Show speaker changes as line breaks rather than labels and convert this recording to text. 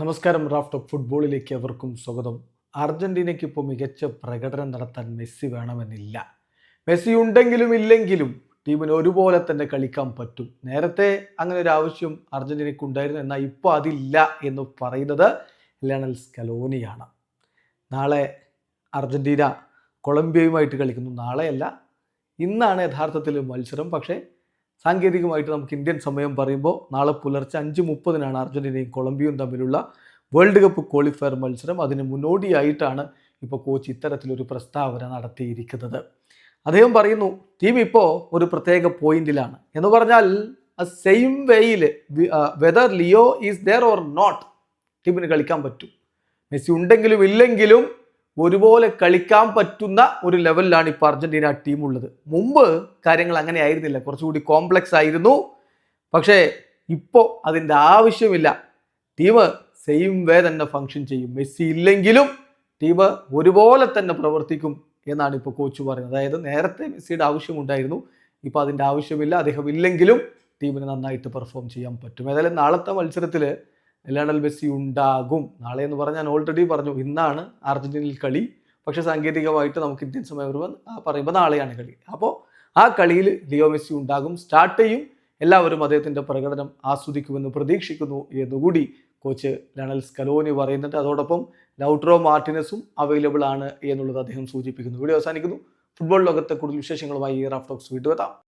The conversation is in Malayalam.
നമസ്കാരം റാഫ്റ്റ് ഫുട്ബോളിലേക്ക് അവർക്കും സ്വാഗതം. അർജന്റീനയ്ക്ക് ഇപ്പോൾ മികച്ച പ്രകടനം നടത്താൻ മെസ്സി വേണമെന്നില്ല. മെസ്സി ഉണ്ടെങ്കിലും ഇല്ലെങ്കിലും ടീമിന് ഒരുപോലെ തന്നെ കളിക്കാൻ പറ്റും. നേരത്തെ അങ്ങനെ ഒരു ആവശ്യം അർജന്റീനയ്ക്ക് ഉണ്ടായിരുന്നു എന്നാൽ ഇപ്പോൾ അതില്ല എന്ന് പറയുന്നത് ലണൽ സ്കലോനിയാണ്. നാളെ അർജന്റീന കൊളംബിയയുമായിട്ട് കളിക്കുന്നു. നാളെയല്ല ഇന്നാണ് യഥാർത്ഥത്തിൽ മത്സരം. പക്ഷേ സാങ്കേതികമായിട്ട് നമുക്ക് ഇന്ത്യൻ സമയം പറയുമ്പോൾ നാളെ പുലർച്ചെ അഞ്ച് മുപ്പതിനാണ് അർജന്റീനയും കൊളംബിയയും തമ്മിലുള്ള വേൾഡ് കപ്പ് ക്വാളിഫയർ മത്സരം. അതിന് മുന്നോടിയായിട്ടാണ് ഇപ്പോൾ കോച്ച് ഇത്തരത്തിലൊരു പ്രസ്താവന നടത്തിയിരിക്കുന്നത്. അദ്ദേഹം പറയുന്നു ടീം ഇപ്പോൾ ഒരു പ്രത്യേക പോയിന്റിലാണ്. എന്ന് പറഞ്ഞാൽ സെയിം വേയിൽ whether Leo is there or not ടീമിന് കളിക്കാൻ പറ്റും. മെസ്സി ഉണ്ടെങ്കിലും ഇല്ലെങ്കിലും ഒരുപോലെ കളിക്കാൻ പറ്റുന്ന ഒരു ലെവലിലാണ് ഇപ്പോൾ അർജന്റീന ടീം ഉള്ളത്. മുമ്പ് കാര്യങ്ങൾ അങ്ങനെ ആയിരുന്നില്ല. കുറച്ചുകൂടി കോംപ്ലക്സ് ആയിരുന്നു. പക്ഷേ ഇപ്പോൾ അതിന്റെ ആവശ്യമില്ല. ടീം സെയിം വേ തന്നെ ഫങ്ഷൻ ചെയ്യും. മെസ്സി ഇല്ലെങ്കിലും ടീം ഒരുപോലെ തന്നെ പ്രവർത്തിക്കും എന്നാണ് ഇപ്പോൾ കോച്ച് പറയുന്നത്. അതായത് നേരത്തെ മെസ്സിയുടെ ആവശ്യമുണ്ടായിരുന്നു. ഇപ്പോൾ അതിന്റെ ആവശ്യമില്ല. അദ്ദേഹം ഇല്ലെങ്കിലും ടീമിന് നന്നായിട്ട് പെർഫോം ചെയ്യാൻ പറ്റും. ഏതായാലും നാളത്തെ മത്സരത്തിൽ ലയണൽ മെസ്സി ഉണ്ടാകും. നാളെ എന്ന് പറഞ്ഞാൽ ഞാൻ ഓൾറെഡി പറഞ്ഞു ഇന്നാണ് അർജന്റീനയിൽ കളി. പക്ഷേ സാങ്കേതികമായിട്ട് നമുക്ക് ഇന്ത്യൻ സമയം വരുമ്പോൾ പറയുമ്പോൾ നാളെയാണ് കളി. അപ്പോൾ ആ കളിയിൽ ലിയോ മെസ്സി ഉണ്ടാകും. സ്റ്റാർട്ട് ചെയ്യും. എല്ലാവരും അദ്ദേഹത്തിന്റെ പ്രകടനം ആസ്വദിക്കുമെന്ന് പ്രതീക്ഷിക്കുന്നു എന്നുകൂടി കോച്ച് ലണൽ സ്കലോനി പറയുന്നുണ്ട്. അതോടൊപ്പം ലൗട്രോ മാർട്ടിനസും അവൈലബിൾ ആണ് എന്നുള്ളത് അദ്ദേഹം സൂചിപ്പിക്കുന്നു. വീഡിയോ അവസാനിക്കുന്നു. ഫുട്ബോൾ ലോകത്തെ കൂടുതൽ വിശേഷങ്ങളുമായി റാഫ്റ്റോക്സ് വീണ്ടും എത്താം